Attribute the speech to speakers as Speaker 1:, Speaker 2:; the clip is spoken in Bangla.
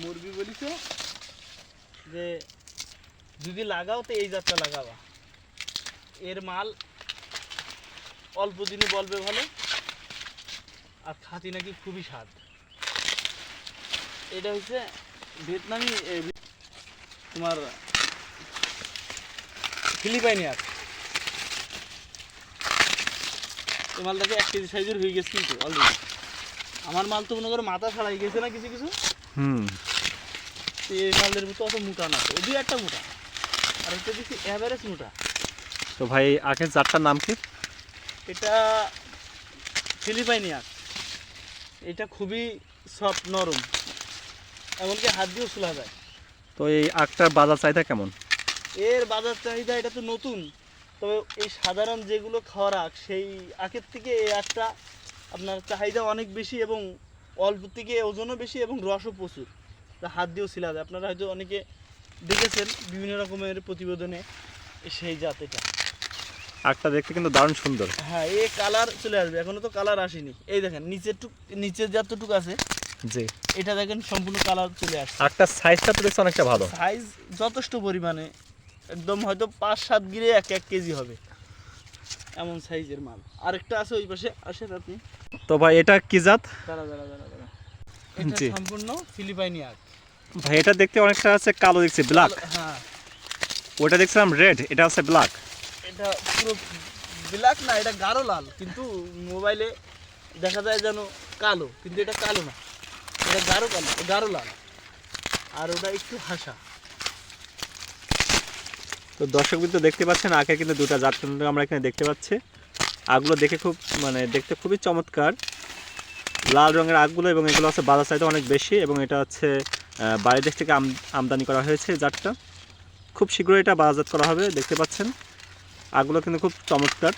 Speaker 1: মুরগি বলিছে যে যদি লাগাও তো এই জাতটা লাগাবা। এর মাল অল্প দিনে বলবে ভালো, আর খাতি নাকি খুবই স্বাদ। এটা হচ্ছে ভিয়েতনামি তোমার ফিলিপাইনি আর এই মালটাকে এক কেজি সাইজের হয়ে গেছে কিন্তু অলরেডি আমার মাল তো মনে করো মাথা ছাড়াই গেছে না কিছু কিছু?
Speaker 2: হুম।
Speaker 1: এই মালের মতো অত মোটা না ওই দুই একটা মোটা। আর একটা দেখছি অ্যাভারেজ মোটা।
Speaker 2: তো ভাই আখের জাতটার নাম কি?
Speaker 1: এটা ফিলিপাইনি আখ। এটা খুবই সফট নরম। এমনকি হাত দিয়েও শোলা যায়।
Speaker 2: তো এই আখটার বাজার চাহিদা কেমন?
Speaker 1: এর বাজার চাহিদা এটা তো নতুন। তবে এই সাধারণ যেগুলো খাওয়ার আখ সেই আখের থেকে এই আখটা আপনার চাহিদা অনেক বেশি এবং অল্প থেকে ওজনও বেশি এবং রসও প্রচুর। তা হাত দিয়েও ছিলা যায় আপনারা হয়তো অনেকে দেখেছেন বিভিন্ন রকমের প্রতিবেদনে সেই জাত এটা
Speaker 2: আখটা দেখতে কিন্তু দারুণ সুন্দর।
Speaker 1: হ্যাঁ এই কালার চলে আসবে। এখনও তো কালার আসেনি। এই দেখেন নিচের টুক নিচের যতটুক আছে
Speaker 2: জি।
Speaker 1: এটা দেখেন সম্পূর্ণ কালার চলে আসছে।
Speaker 2: আখটার সাইজটা তো দেখছি অনেকটা ভালো।
Speaker 1: সাইজ যথেষ্ট পরিমাণে একদম হয়তো পাঁচ সাত গিরে এক এক কেজি হবে। এমন সাইজের মাল। আরেকটা আছে ওই পাশে আসেন আপনি।
Speaker 2: তো ভাই এটা কি জাত?
Speaker 1: দাঁড়া দাঁড়া দাঁড়া দাঁড়া। এটা সম্পূর্ণ ফিলিপাইনি আখ।
Speaker 2: ভাই এটা দেখতে অনেকটা আছে কালো দেখছি ব্ল্যাক
Speaker 1: হ্যাঁ।
Speaker 2: ওটা দেখছিলাম রেড এটা আছে ব্ল্যাক
Speaker 1: এটা পুরো ব্ল্যাক না এটা গাঢ় লাল কিন্তু মোবাইলে দেখা যায় যেন কালো কিন্তু এটা কালো না। এটা গাঢ় কালো গাঢ় লাল। আর ওটা একটু হাসা।
Speaker 2: তো দর্শক বিন্দু দেখতে পাচ্ছেন আখের কিন্তু দুটা জাত কিন্তু আমরা এখানে দেখতে পাচ্ছি। আগগুলো দেখে খুব মানে দেখতে খুবই চমৎকার। লাল রঙের আগগুলো এবং এগুলো হচ্ছে বাজার চাহিদা অনেক বেশি এবং এটা হচ্ছে বাইরের দেশ থেকে আম- আমদানি করা হয়েছে জাতটা। খুব শীঘ্রই এটা বাজারজাত করা হবে, দেখতে পাচ্ছেন। আগগুলো কিন্তু খুব চমৎকার।